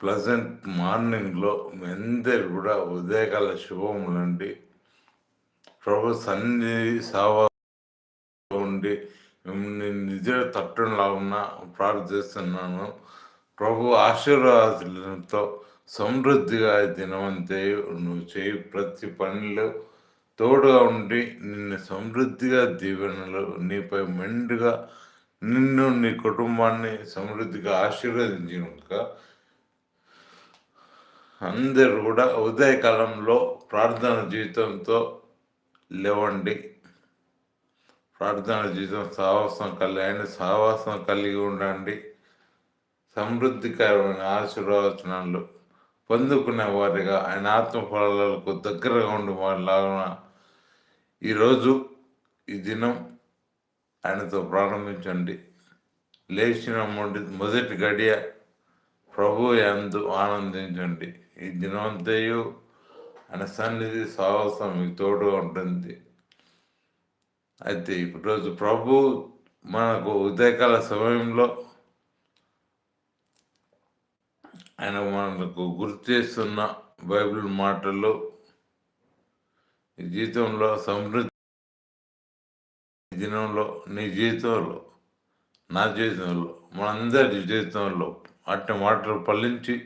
Pleasant మార్నింగ్లో మీ అందరు కూడా ఉదయకాల శుభములండి. ప్రభు సన్ని సావా ఉండి మిమ్మల్ని నిజ ఉన్న ప్రార్థిస్తున్నాను ప్రభు ఆశీర్వాదాలతో సమృద్ధిగా దినవంతే నువ్వు చేయి ప్రతి పనిలో తోడుగా ఉండి నిన్ను సమృద్ధిగా దీవెనలు నీపై మెండుగా నిన్ను నీ కుటుంబాన్ని సమృద్ధిగా ఆశీర్వదించినాక అందరూ కూడా ఉదయకాలంలో ప్రార్థన జీవితంతో లేవండి. ప్రార్థన జీవితం సాహసం కలిగి ఆయన సాహసం కలిగి ఉండండి. సమృద్ధికరమైన ఆశీర్వచనాలు పొందుకునే వారిగా ఆయన ఆత్మ ఫలాలకు దగ్గరగా ఉండి వారిలాగా ఈరోజు ఈ దినం ఆయనతో ప్రారంభించండి. లేచిన మొదటి మొదటి గడియ ప్రభు ఎందు ఆనందించండి. ఈ దినమంతయు ఆయన సన్నిధి సాహసం మీకు తోడు ఉంటుంది. అయితే ఈరోజు ప్రభు మనకు ఉదయకాల సమయంలో ఆయన మనకు గుర్తు చేస్తున్న బైబిల్ మాటలు ఈ జీవితంలో సమృద్ధి ఈ దినంలో నీ జీవితంలో నా జీవితంలో మనందరి జీవితంలో అట్టి మాటలు పలించి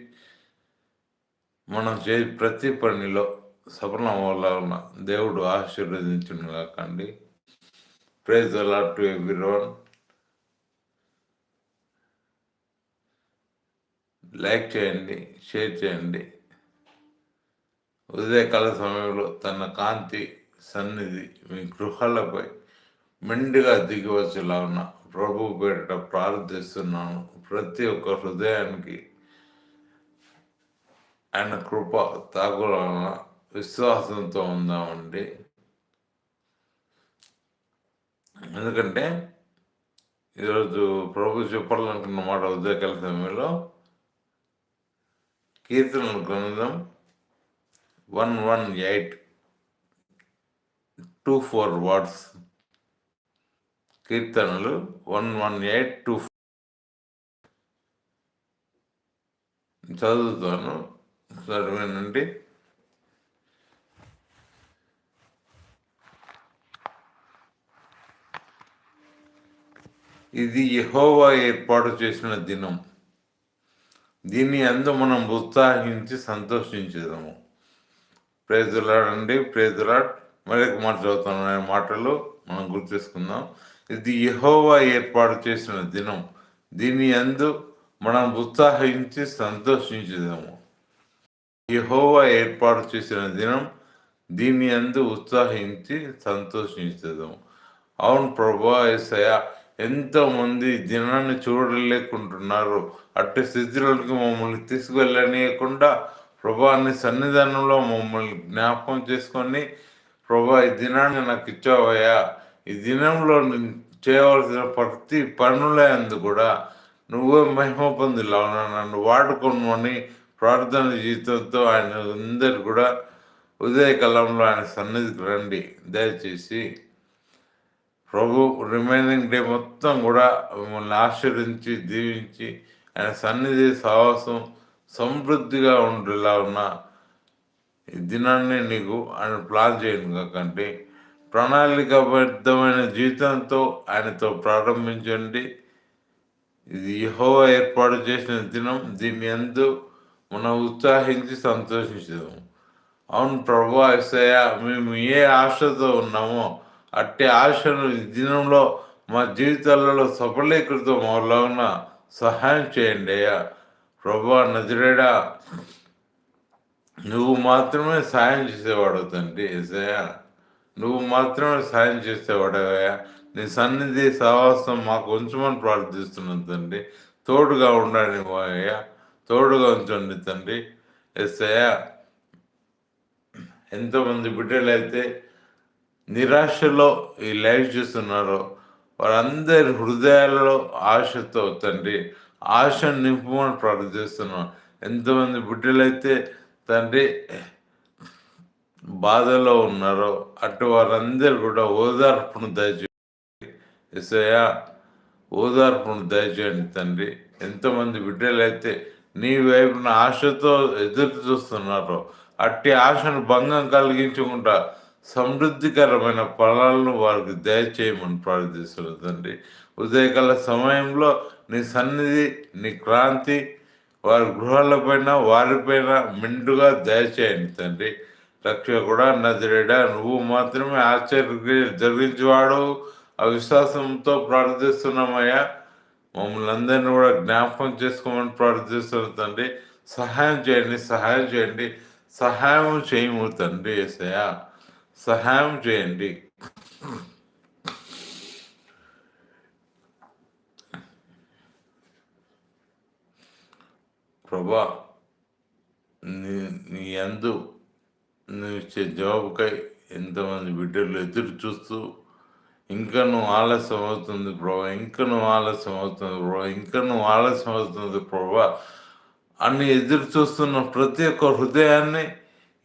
మనం చే ప్రతి పనిలో సఫలం అవ్వాలన్న దేవుడు ఆశీర్వదించును కాకండి praise a lot to everyone like చేయండి షేర్ చేయండి. ఉదయకాల సమయంలో తన కాంతి సన్నిధి మీ గృహాలపై మెండుగా దిగివచ్చేలా ఉన్న ప్రభు పేరిట ప్రార్థిస్తున్నాను. ప్రతి ఒక్క హృదయానికి ఆయన కృప తాగులన విశ్వాసంతో ఉందామండి ఎందుకంటే ఈరోజు ప్రభు చెప్పాలనుకున్న మాట ఉదయకాల సమయంలో కీర్తనల గ్రంథం one one eight two four words కీర్తనలు వన్ వన్ ఎయిట్ టూ చదువుతాను. చదివానండి ఇది యహోవా ఏర్పాటు చేసిన దినం. దీన్ని అందు మనం ఉత్సాహించి సంతోషించేదాము. ప్రేజులాడండి ప్రేజులాడ్. మరి ఒక మాట చదువుతాను మాటలు మనం గుర్తేసుకుందాం ఇది యహోవా ఏర్పాటు చేసిన దినం. దీని అందు మనం ఉత్సాహించి సంతోషించేదాము. యహోవా ఏర్పాటు చేసిన దినం దీని అందు ఉత్సాహించి సంతోషించదు. అవును ప్రభా ఎసయ ఎంతోమంది దినాన్ని చూడలేకుంటున్నారు. అట్టి స్థితిలోకి మమ్మల్ని తీసుకువెళ్ళనీయకుండా ప్రభాని సన్నిధానంలో మమ్మల్ని జ్ఞాపకం చేసుకొని ప్రభా ఈ దినాన్ని నాకు ఇచ్చావయ్యా. ఈ దినంలో చేయవలసిన ప్రతి పనులందు కూడా నువ్వే మహిమ పొందిలా నన్ను వాడుకోమని ప్రార్థన జీవితంతో ఆయన అందరు కూడా ఉదయకాలంలో ఆయన సన్నిధికి రండి. దయచేసి ప్రభు రిమైనింగ్ డే మొత్తం కూడా మిమ్మల్ని ఆశ్రయించి దీవించి ఆయన సన్నిధి సాహసం సమృద్ధిగా ఉండేలా ఉన్న ఈ దినాన్ని నీకు ఆయన ప్లాన్ చేయను కాకంటే ప్రణాళికాబద్ధమైన జీవితంతో ఆయనతో ప్రారంభించండి. ఇది యహో ఏర్పాటు చేసిన దినం. దీన్ని ఎందు మనం ఉత్సాహించి సంతోషించదాము అవును ప్రభు ఎస్ఐయ మేము ఏ ఆశతో ఉన్నామో అట్టి ఆశను ఈ దినంలో మా జీవితాలలో సఫలీకృతం వలన సహాయం చేయండి అయ్యా. ప్రభా నజరేడా నువ్వు మాత్రమే సాయం చేసేవాడు తండ్రి ఎసయ్య నువ్వు మాత్రమే సాయం చేసేవాడవయ్యా నీ సన్నిధి సహవాసం మాకు ఉంచమని ప్రార్థిస్తున్నాను తండ్రి. తోడుగా ఉండండి అయ్యా. తోడుగా ఉంచండి తండ్రి. ఎస్ఐయా ఎంతోమంది బిడ్డలైతే నిరాశలో ఈ లైఫ్ చూస్తున్నారో వారందరి హృదయాలలో ఆశతో తండ్రి ఆశను నింపమని ప్రార్థిస్తున్నాం ఎంతమంది బిడ్డలైతే తండ్రి బాధలో ఉన్నారో అటు వారందరూ కూడా ఓదార్పును దయచేయండి. ఎసయా ఓదార్పును దయచేయండి తండ్రి. ఎంతమంది బిడ్డలైతే నీ వైపున ఆశతో ఎదురు చూస్తున్నారు. అట్టి ఆశను భంగం కలిగించకుండా సమృద్ధికరమైన ఫలాలను వారికి దయచేయమని ప్రార్థిస్తున్నారు తండ్రి ఉదయకాల సమయంలో నీ సన్నిధి నీ క్రాంతి వారి గృహాలపైన వారిపైన మెండుగా దయచేయండి తండ్రి. లక్ష్య కూడా నదిరేడా నువ్వు మాత్రమే ఆశ్చర్య జరిగించేవాడు. అవిశ్వాసంతో ప్రార్థిస్తున్నామయ్యా. మమ్మల్ని అందరినీ కూడా జ్ఞాపకం చేసుకోమని ప్రార్థిస్తున్నాం తండ్రి. సహాయం చేయండి సహాయం చేయండి. సహాయం చేయము తండ్రి ఏసయ్య. సహాయం చేయండి. ప్రభా నీ నీ అందు నువ్వు ఇచ్చే జవాబుకై ఎంతమంది బిడ్డలు ఎదురు చూస్తూ ఇంకా నువ్వు ఆలస్యం అవుతుంది ప్రభా ఇంకా నువ్వు ఆలస్యం అవుతుంది ప్రభా ఇంకా నువ్వు ఆలస్యం అవుతుంది ప్రభా. అని ఎదురు చూస్తున్న ప్రతి ఒక్క హృదయాన్ని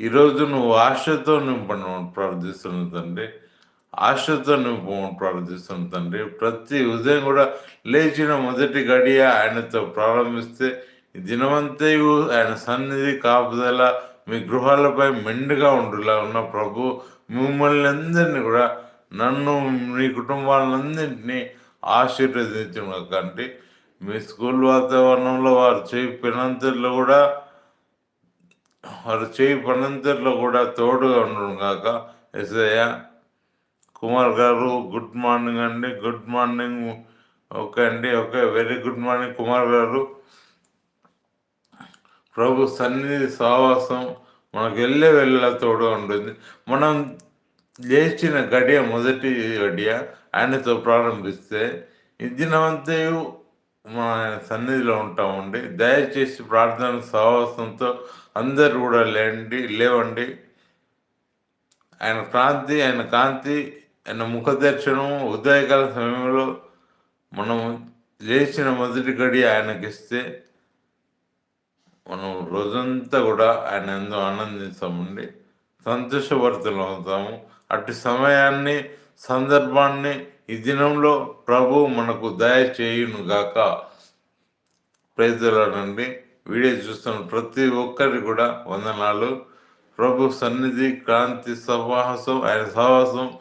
ఈరోజు నువ్వు ఆశతో నింపడం ప్రార్థిస్తున్న తండ్రి. ఆశతో నింపమని ప్రార్థిస్తున్న తండ్రి. ప్రతి ఉదయం కూడా లేచిన మొదటి గడియ ఆయనతో ప్రారంభిస్తే ఈ దినమంతయు ఆయన సన్నిధి కాపుదల మీ గృహాలపై మెండుగా ఉండులా ఉన్న ప్రభు. మిమ్మల్ని అందరినీ కూడా నన్ను మీ కుటుంబాలందరినీ ఆశీర్వదించిన కంటే మీ స్కూల్ వాతావరణంలో వారు చేయి పినంతల్లో కూడా వారు చేయి పనంతల్లో కూడా తోడుగా ఉండడం కాక SI Kumar garu good morning అండి గుడ్ మార్నింగ్ ఓకే అండి okay very good morning Kumar garu. ప్రభు సన్నిధి సహవాసం మనకు వెళ్ళే వెళ్ళ తోడుగా ఉంటుంది. మనం లేచిన గడియ మొదటి గడియ ఆయనతో ప్రారంభిస్తే ఈ దినమంతయు మన సన్నిధిలో ఉంటామండి. దయచేసి ప్రార్థన సహవాసంతో అందరు కూడా లేండి లేవండి. ఆయన క్రాంతి ఆయన కాంతి ఆయన ముఖ దర్శనం ఉదయకాల సమయంలో మనం లేచిన మొదటి గడి ఆయనకి ఇస్తే మనం రోజంతా కూడా ఆయన ఎంతో ఆనందిస్తామండి. సంతోషభరితలు అవుతాము. అటు సమయాన్ని సందర్భాన్ని ఈ దినంలో ప్రభు మనకు దయ చేయును గాక ప్రజలనండి వీడియో చూస్తున్న ప్రతి ఒక్కరికి కూడా వందనాలు. ప్రభు సన్నిధి క్రాంతి సహవాసం ఆయన సహవాసం.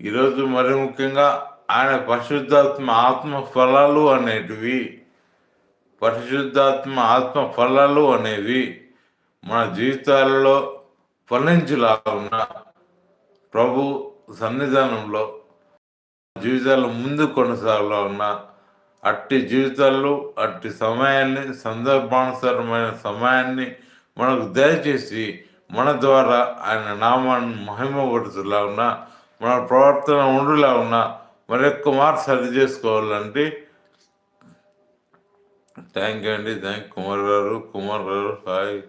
ఈరోజు మరి ముఖ్యంగా ఆయన పరిశుద్ధాత్మ ఆత్మ ఫలాలు అనేటివి. పరిశుద్ధాత్మ ఆత్మ ఫలాలు అనేవి మన జీవితాలలో ఫలించులాగా ఉన్న ప్రభు సన్నిధానంలో జీవితాలు ముందు కొనసాగలో ఉన్న అట్టి జీవితాల్లో అట్టి సమయాన్ని సందర్భానుసారమైన సమయాన్ని మనకు దయచేసి మన ద్వారా ఆయన నామాన్ని మహిమపడుతులా ఉన్న మన ప్రవర్తన ఉండులా ఉన్న మరొక్క మార్పు సరి చేసుకోవాలంటే థ్యాంక్ యూ అండి. Thank Kumar garu. Kumar garu hi.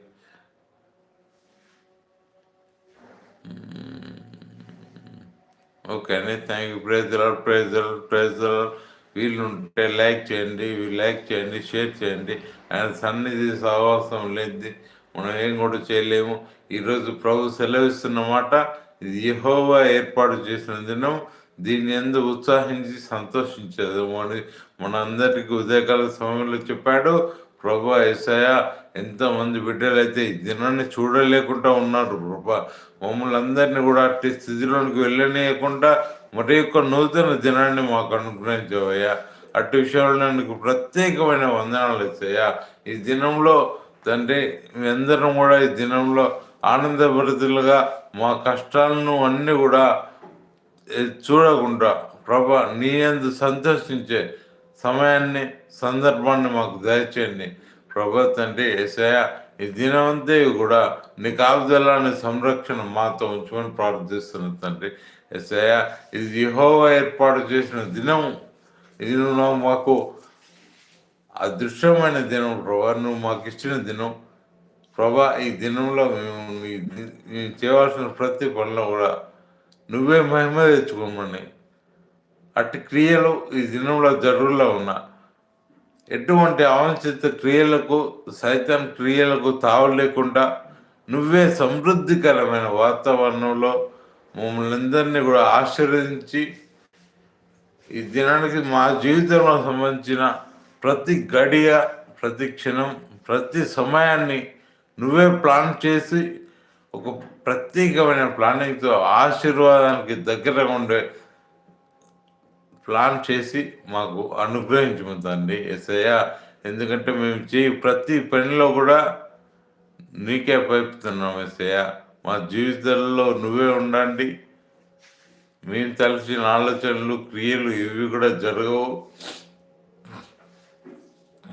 Okay అండి. థ్యాంక్ యూ ప్రైజల్ ప్రైజల్ ప్రైజల్ వీళ్ళు ఉంటే లైక్ చేయండి లైక్ చేయండి షేర్ చేయండి. ఆయన సన్నిధి సహవాసం లేదు మనం ఏం కూడా చేయలేము. ఈరోజు ప్రభు సెలవిస్తున్నమాట ఇది యహోవా ఏర్పాటు చేసిన దినం. దీన్ని ఎందు ఉత్సాహించి సంతోషించేదేమో అని మనందరికీ ఉదయకాల సమయంలో చెప్పాడు. ప్రభా ఏసయ ఎంతమంది బిడ్డలైతే ఈ దినాన్ని చూడలేకుండా ఉన్నారు ప్రభా. మమ్మల్ని అందరినీ కూడా అట్టి స్థితిలోనికి వెళ్ళనీయకుండా మరి యొక్క నూతన దినాన్ని మాకు అనుగ్రహించవయ్యా. అటు విషయంలో నీకు ప్రత్యేకమైన వందనాలు ఇస్తాయా ఈ దినంలో తండ్రి మీ అందరం కూడా ఈ దినంలో ఆనందభరితులుగా మా కష్టాలను అన్నీ కూడా చూడకుండా ప్రభా నీ అందు సంతోషించే సమయాన్ని సందర్భాన్ని మాకు దయచేయండి. ప్రభా తండ్రి ఏసయ ఈ దినవంతే కూడా నీ కాపుదలాన్ని సంరక్షణ మాతో ఉంచుకొని ప్రార్థిస్తున్న తండ్రి. ఏసయ ఇది యహోవా ఏర్పాటు చేసిన దినం. ఇది నువ్వు మాకు అదృశ్యమైన దినం ప్రభా. నువ్వు మాకు ఇచ్చిన దినం. ప్రభా ఈ దినంలో మేము మేము చేయవలసిన ప్రతి పనిలో కూడా నువ్వే మహిమ తెచ్చుకోమని అట్టి క్రియలు ఈ దినంలో జరువులో ఉన్నా. ఎటువంటి అవాంఛిత క్రియలకు సైతం క్రియలకు తావు లేకుండా నువ్వే సమృద్ధికరమైన వాతావరణంలో మమ్మల్ని అందరినీ కూడా ఆశీర్వదించి ఈ దినానికి మా జీవితంలో సంబంధించిన ప్రతి గడియ ప్రతి క్షణం ప్రతి సమయాన్ని నువ్వే ప్లాన్ చేసి ఒక ప్రత్యేకమైన ప్లానింగ్తో ఆశీర్వాదానికి దగ్గరగా ఉండే ప్లాన్ చేసి మాకు అనుగ్రహించము తండ్రి ఎస్ఐయ ఎందుకంటే మేము చేయి ప్రతి పనిలో కూడా నీకే పైపుతున్నాం ఎస్ఐయ మా జీవితాల్లో నువ్వే ఉండండి. మేము తలచిన ఆలోచనలు క్రియలు ఇవి కూడా జరగవు.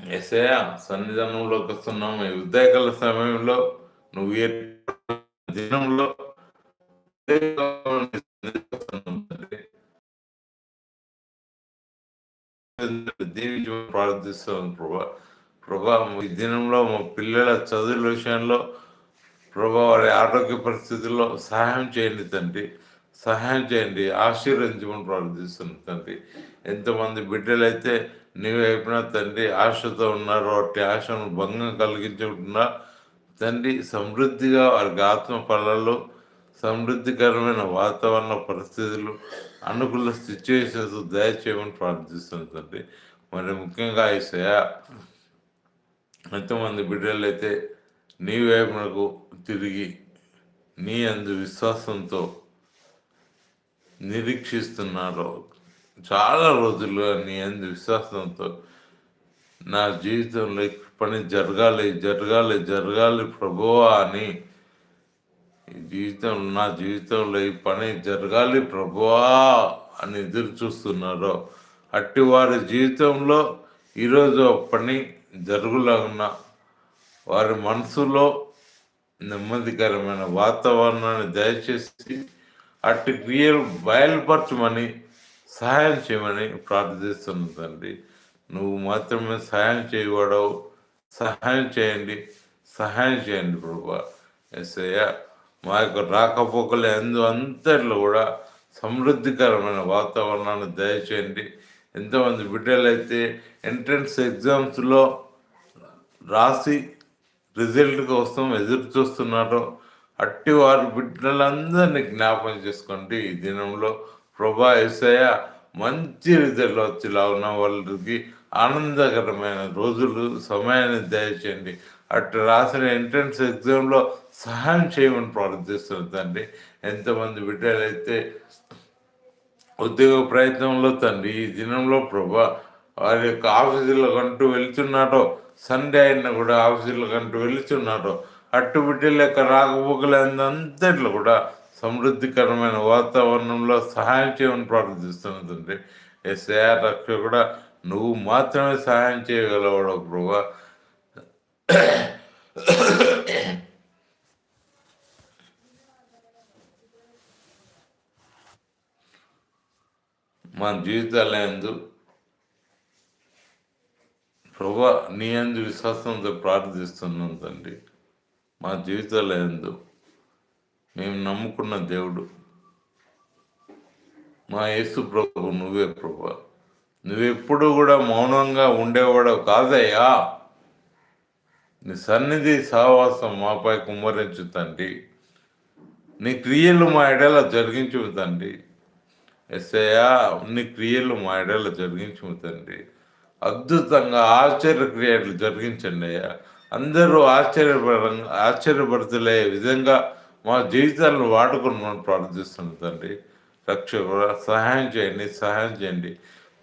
ఎసయ సన్నిధానంలోకి వస్తున్నాం. ఈ ఉద్యోగాల సమయంలో నువ్వు దినంలో దీవించి ప్రార్థిస్తాను ప్రభా ప్రభా ఈ దినంలో మా పిల్లల చదువుల విషయంలో ప్రభా వారి ఆరోగ్య పరిస్థితుల్లో సహాయం చేయండి తండ్రి సహాయం చేయండి ఆశీర్వదించమని ప్రార్థిస్తున్నాను తండ్రి. ఎంతమంది బిడ్డలైతే నీవు తండ్రి ఆశతో ఉన్నారు వాటి ఆశను భంగం కలిగించకుండా తండ్రి సమృద్ధిగా వారికి ఆత్మ పనులలో సమృద్ధికరమైన వాతావరణ పరిస్థితులు అనుకూల సిచ్యువేషన్స్ దయచేయమని ప్రార్థిస్తున్నాను తండ్రి. మరి ముఖ్యంగా ఈసయ ఎంతమంది బిడ్డలు అయితే నీ వైపునకు తిరిగి నీ అందు విశ్వాసంతో నిరీక్షిస్తున్నారు చాలా రోజులుగా నీ అందు విశ్వాసంతో నా జీవితంలో పని జరగాలి జరగాలి జరగాలి ప్రభువా అని ఈ జీవితం నా జీవితంలో ఈ పని జరగాలి ప్రభువా అని ఎదురు చూస్తున్నారో అట్టి వారి జీవితంలో ఈరోజు పని జరుగులాగున్న వారి మనసులో నెమ్మదికరమైన వాతావరణాన్ని దయచేసి అట్టి క్రియలు బయలుపరచమని సహాయం చేయమని ప్రార్థిస్తున్న తండ్రి నువ్వు మాత్రమే సహాయం చేయవాడవు సహాయం చేయండి. సహాయం చేయండి ప్రభా ఎస్ఐయ మా యొక్క రాకపోకలు ఎందు అంతట్లో కూడా సమృద్ధికరమైన వాతావరణాన్ని దయచేయండి. ఎంతమంది బిడ్డలైతే ఎంట్రన్స్ ఎగ్జామ్స్లో రాసి రిజల్ట్ కోసం ఎదురు చూస్తున్నారో. అట్టి వారి బిడ్డలందరినీ జ్ఞాపం చేసుకోండి. ఈ దినంలో ప్రభా ఎసయ మంచి రిజల్ట్ వచ్చేలా ఉన్న వాళ్ళకి ఆనందకరమైన రోజులు సమయాన్ని దయచేయండి. అటు రాసిన ఎంట్రన్స్ ఎగ్జామ్లో సహాయం చేయమని ప్రార్థిస్తున్నాను తండ్రి. ఎంతమంది బిడ్డలైతే ఉద్యోగ ప్రయత్నంలో తండ్రి ఈ దినంలో ప్రభా వారి యొక్క ఆఫీసులకు అంటూ వెళ్తున్నారో సండే అయినా కూడా ఆఫీసులకు అంటూ వెళ్తున్నారో అట్టు బిడ్డల యొక్క రాకపోకలందరిలో అంతట్లో కూడా సమృద్ధికరమైన వాతావరణంలో సహాయం చేయమని ప్రార్థిస్తున్నాను తండ్రి. ఎస్ఐఆర్ రక్ష కూడా నువ్వు మాత్రమే సహాయం చేయగలవాడు ప్రభా. మా జీవితాల ఎందు ప్రభా నీ అందు విశ్వాసంతో ప్రార్థిస్తున్నాం తండ్రి. మా జీవితాల ఎందు మేము నమ్ముకున్న దేవుడు. మా యేసు ప్రభు నువ్వే ప్రభా. నువ్వెప్పుడు కూడా మౌనంగా ఉండేవాడు కాదయ్యా. నీ సన్నిధి సహవాసం మాపై కుమ్మరించు తండ్రి. నీ క్రియలు మా ఎడల జరిగించు తండ్రి. ఎస్ఐయా అన్ని క్రియలు మా ఎడల జరిగించము తండ్రి. అద్భుతంగా ఆశ్చర్య క్రియలు జరిగించండి అయ్యా. అందరూ ఆశ్చర్యపరంగా ఆశ్చర్యపడుతులే విధంగా మా జీవితాలను వాడుకొని మనం ప్రార్థిస్తున్నాం తండ్రి. రక్షకుడు సహాయం చేయండి సహాయం చేయండి.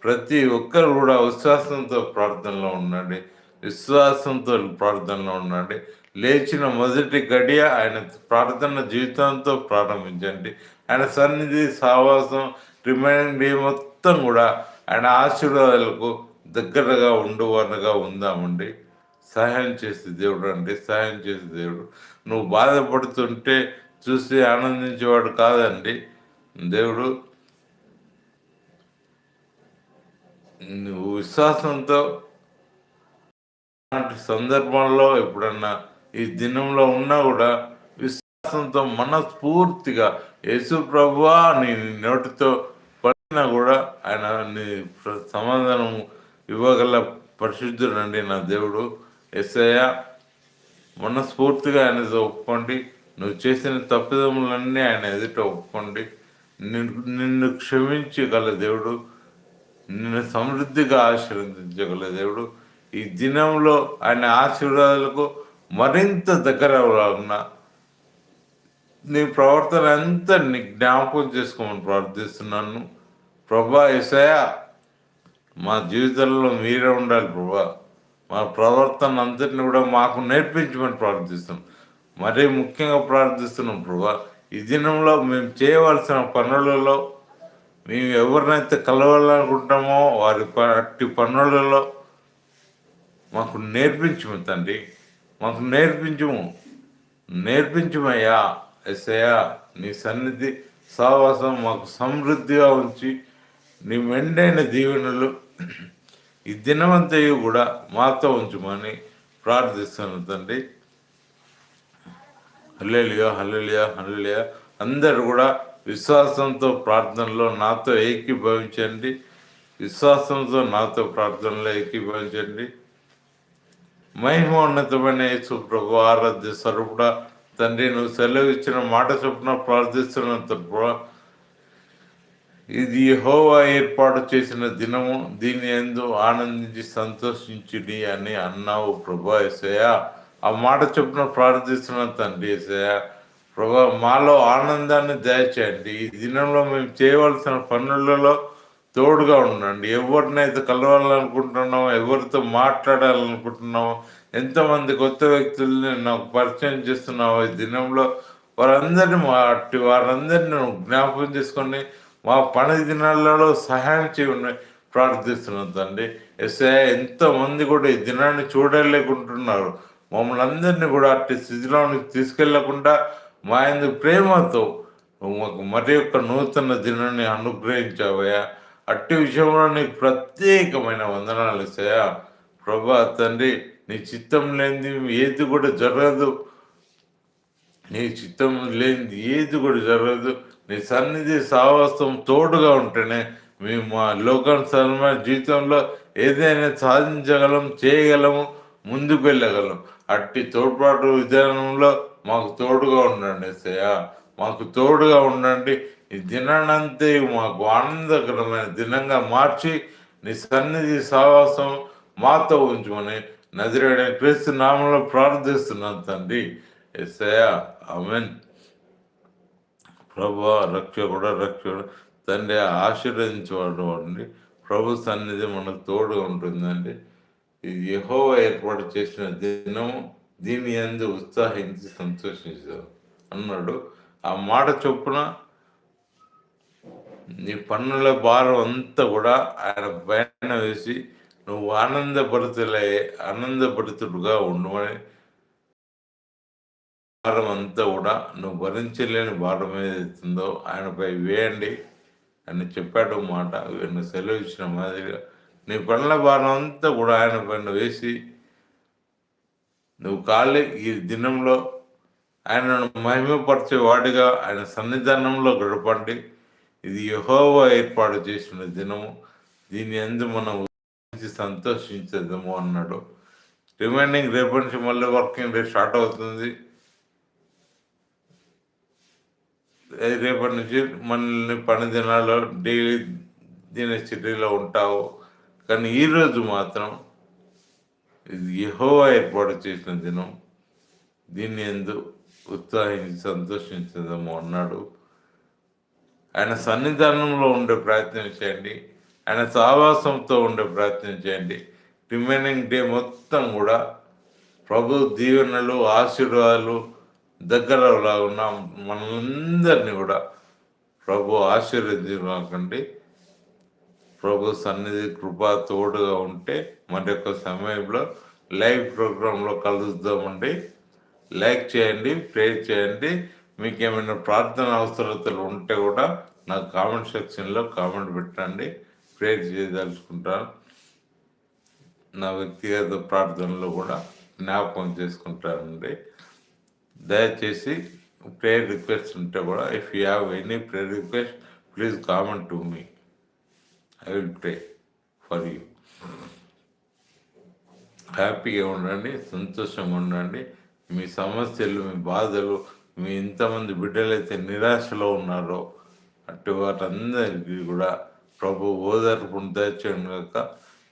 ప్రతి ఒక్కరు కూడా విశ్వాసంతో ప్రార్థనలో ఉండండి. విశ్వాసంతో ప్రార్థనలో ఉండండి. లేచిన మొదటి గడియ ఆయన ప్రార్థన జీవితంతో ప్రారంభించండి. ఆయన సన్నిధి సావాసం రిమైనింగ్ డే మొత్తం కూడా ఆయన ఆశీర్వాదాలకు దగ్గరగా ఉండువనగా ఉందామండి. సహాయం చేసే దేవుడు అండి సహాయం చేసే దేవుడు. నువ్వు బాధపడుతుంటే చూసి ఆనందించేవాడు కాదండి. దేవుడు నువ్వు విశ్వాసంతో అలాంటి సందర్భంలో ఎప్పుడన్నా ఈ దినంలో ఉన్నా కూడా విశ్వాసంతో మనస్ఫూర్తిగా యేసు ప్రభువా నీ నోటితో కూడా ఆయన నీ సమాధానం ఇవ్వగల పరిశుద్ధుడండి నా దేవుడు. ఎస్ఐయ మనస్ఫూర్తిగా ఆయన ఒప్పుకోండి. నువ్వు చేసిన తప్పిదములన్నీ ఆయన ఎదుట ఒప్పుకోండి. నిన్ను క్షమించగల దేవుడు నిన్ను సమృద్ధిగా ఆశీర్వదించగల దేవుడు. ఈ దినంలో ఆయన ఆశీర్వాదాలకు మరింత దగ్గర అవ్వాలన్నా నీ ప్రవర్తన అంతా నీ జ్ఞాపకం చేసుకోమని ప్రార్థిస్తున్నాను. ప్రభా ఎసయ మా జీవితంలో మీరే ఉండాలి ప్రభా. మా ప్రవర్తన అంతటిని కూడా మాకు నేర్పించమని ప్రార్థిస్తున్నాం. మరీ ముఖ్యంగా ప్రార్థిస్తున్నాం ప్రభా. ఈ దినంలో మేము చేయవలసిన పనులలో మేము ఎవరినైతే కలవాలనుకుంటామో వారి అట్టి పనులలో మాకు నేర్పించము తండ్రి. మాకు నేర్పించము. నేర్పించమయ్యా ఎస్ఐయా నీ సన్నిధి సావాసం మాకు సమృద్ధిగా ఉంచి నీ మెండైన దీవెనలు ఈ దినమంతయు కూడా మాతో ఉంచమని ప్రార్థిస్తున్నాను తండ్రి. హల్లెలియా హల్లెలియా హల్లెలియా. అందరు కూడా విశ్వాసంతో ప్రార్థనలో నాతో ఏకీభవించండి. విశ్వాసంతో నాతో ప్రార్థనలో ఏకీభవించండి. మహిమోన్నతమైన సుప్రభు ఆరాధ్య స్వరూపుడ తండ్రి నువ్వు సెలవు ఇచ్చిన మాట చొప్పున ప్రార్థిస్తున్నంత ఇది హోవా ఏర్పాటు చేసిన దినము. దీని ఎందు ఆనందించి సంతోషించుడి అని అన్నావు ప్రభా ఎసయ ఆ మాట చొప్పున ప్రార్థిస్తున్న తండ్రి ఎసయ ప్రభా మాలో ఆనందాన్ని దయచేయండి. ఈ దినంలో మేము చేయవలసిన పనులలో తోడుగా ఉండండి. ఎవరినైతే కలవాలనుకుంటున్నామో ఎవరితో మాట్లాడాలనుకుంటున్నామో ఎంతమంది కొత్త వ్యక్తుల్ని నాకు పరిచయం చేస్తున్నావు ఈ దినంలో వారందరినీ మాటి వారందరిని వారందరినీ జ్ఞాపకం చేసుకొని మా పని దినాలలో సహాయం చేయమని ప్రార్థిస్తున్నాం తండ్రి. ఎస్ఐ ఎంతమంది కూడా ఈ దినాన్ని చూడలేకుంటున్నారు. మమ్మల్ని అందరినీ కూడా అట్టి స్థితిలోనికి తీసుకెళ్ళకుండా మా ఎందుకు ప్రేమతో మాకు మరి యొక్క నూతన దినాన్ని అనుగ్రహించావయ్యా. అట్టి విషయంలో నీకు ప్రత్యేకమైన వందనాలు ఇస్తాయా ప్రభా తండ్రి నీ చిత్తం లేనిది ఏది కూడా జరగదు. నీ చిత్తం లేనిది ఏది కూడా జరగదు. నీ సన్నిధి సాహసం తోడుగా ఉంటేనే మేము మా లోకానుసరమైన జీవితంలో ఏదైనా సాధించగలం చేయగలము ముందుకు వెళ్ళగలం. అట్టి తోడ్పాటు విధానంలో మాకు తోడుగా ఉండండి సయా మాకు తోడుగా ఉండండి. ఈ దినానంతే మాకు ఆనందకరమైన దినంగా మార్చి నీ సన్నిధి సావాసం మాతో ఉంచుమని నదిరేడ క్రీస్తు నామంలో ప్రార్థిస్తున్నాను తండ్రి. ఎస్ఐయా ఆమెన్. ప్రభు రక్షకుడ రక్షకుడు తండ్రి ఆశీర్వదించేవాడు వాడిని ప్రభు సన్నిధి మనకు తోడు ఉంటుందండి. ఇది యహో ఏర్పాటు చేసిన దినము దీని ఎందు ఉత్సాహించి సంతోషించారు అన్నాడు. ఆ మాట చొప్పున నీ పన్నుల భారం అంతా కూడా ఆయన పైన వేసి నువ్వు ఆనందపడుతులే ఆనందపడుతుడుగా ఉండమని భారం అంతా కూడా నువ్వు భరించలేని భారం ఏదైతుందో ఆయనపై వేయండి అని చెప్పాడు మాట. నువ్వు సెలవు ఇచ్చిన మాదిరిగా నీ పనుల భారం అంతా కూడా ఆయన పైన వేసి నువ్వు ఖాళీ ఈ దినంలో ఆయనను మహిమపరిచే వాడిగా ఆయన సన్నిధానంలో గడపండి. ఇది యహోవా ఏర్పాటు చేసిన దినము. దీని ఎందు మనం సంతోషించదము అన్నాడు. రిమైండింగ్ రేపటి నుంచి మళ్ళీ వర్కింగ్ డే స్టార్ట్ అవుతుంది. రేపటి నుంచి మనల్ని పని దినాల్లో డైలీ దినచర్యలో ఉంటావు. కానీ ఈరోజు మాత్రం ఇది యహోవా ఏర్పాటు చేసిన దినం. దీన్ని ఎందు ఉత్సాహించి సంతోషించదము అన్నాడు. ఆయన సన్నిధానంలో ఉండే ప్రయత్నం చేయండి. ఆయన సావాసంతో ఉండే ప్రయత్నం చేయండి. రిమైనింగ్ డే మొత్తం కూడా ప్రభు దీవెనలు ఆశీర్వాదాలు దగ్గరలా ఉన్న మనందరినీ కూడా. ప్రభు ఆశీర్వదించకండి ప్రభు సన్నిధి కృప తోడుగా ఉంటే మరి యొక్క సమయంలో లైవ్ ప్రోగ్రాంలో కలుద్దామండి. లైక్ చేయండి ప్రేర్ చేయండి. మీకు ఏమైనా ప్రార్థన అవసరతలు ఉంటే కూడా నాకు కామెంట్ సెక్షన్లో కామెంట్ పెట్టండి. ప్రేర్ చేయదలుచుకుంటాను. నా వ్యక్తిగత ప్రార్థనలో కూడా జ్ఞాపకం చేసుకుంటానండి. దయచేసి ప్రేయర్ రిక్వెస్ట్ ఉంటే కూడా if you have any prayer request please comment to me I will pray for you హ్యాపీగా ఉండండి సంతోషంగా ఉండండి. మీ సమస్యలు మీ బాధలు మీ ఇంతమంది బిడ్డలైతే నిరాశలో ఉన్నారో అటు వారందరికీ కూడా ప్రభు ఓదార్పును తెచ్చండి కాక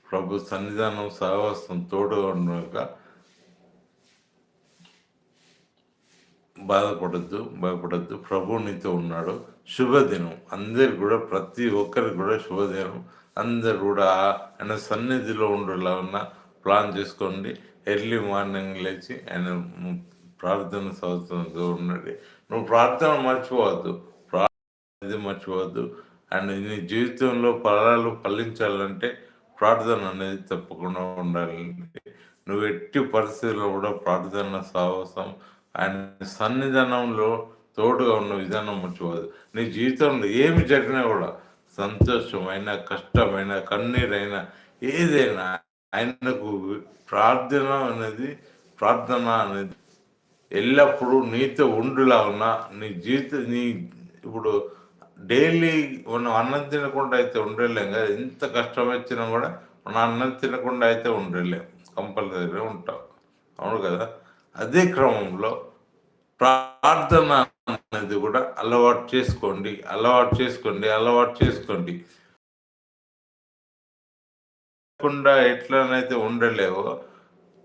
ప్రభు సన్నిధానం సహవాసం తోడుగా ఉండక బాధపడద్దు భయపడద్దు. ప్రభు నీతో ఉన్నాడు. శుభదినం. అందరు కూడా ప్రతి ఒక్కరికి కూడా శుభదినం. అందరు కూడా ఆయన సన్నిధిలో ఉండేలాగా ప్లాన్ చేసుకోండి. ఎర్లీ మార్నింగ్ లేచి ఆయన ప్రార్థన సంవత్సరంతో ఉండండి. నువ్వు ప్రార్థన మర్చిపోవద్దు. ప్రార్థన మర్చిపోవద్దు. అండ్ నీ జీవితంలో ఫలాలు ఫలించాలంటే ప్రార్థన అనేది తప్పకుండా ఉండాలి నువ్వు ఎట్టి పరిస్థితుల్లో కూడా ప్రార్థన సాహసం ఆయన సన్నిధానంలో తోడుగా ఉన్న విధానం మర్చిపోదు నీ జీవితంలో ఏమి జరిగినా కూడా సంతోషమైన కష్టమైన కన్నీరైనా ఏదైనా ఆయనకు ప్రార్థన అనేది ప్రార్థన అనేది ఎల్లప్పుడూ నీతో ఉండులా ఉన్నా నీ జీవిత నీ ఇప్పుడు డైలీ మనం అన్నం తినకుండా అయితే ఉండలేం కదా. ఎంత కష్టం వచ్చినా కూడా మనం అన్నం తినకుండా అయితే ఉండలేం. కంపల్సరీగా ఉంటాం. అవును కదా? అదే క్రమంలో ప్రార్థన అనేది కూడా అలవాటు చేసుకోండి అలవాటు చేసుకోండి అలవాటు చేసుకోండి. లేకుండా ఎట్లనైతే ఉండలేవో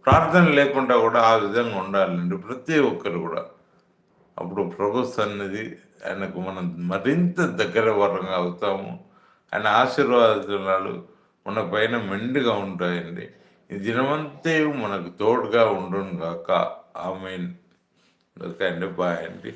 ప్రార్థన లేకుండా కూడా ఆ విధంగా ఉండాలండి ప్రతి ఒక్కరు కూడా. అప్పుడు ప్రభు సన్నిధి ఆయనకు మనం మరింత దగ్గర వరంగా అవుతాము. ఆయన ఆశీర్వాదాలు మన పైన మెండుగా ఉంటాయండి. ఈ దినమంతే మనకు తోడుగా ఉండును గాక ఆమె ఓకే అండి బాయ్ అండి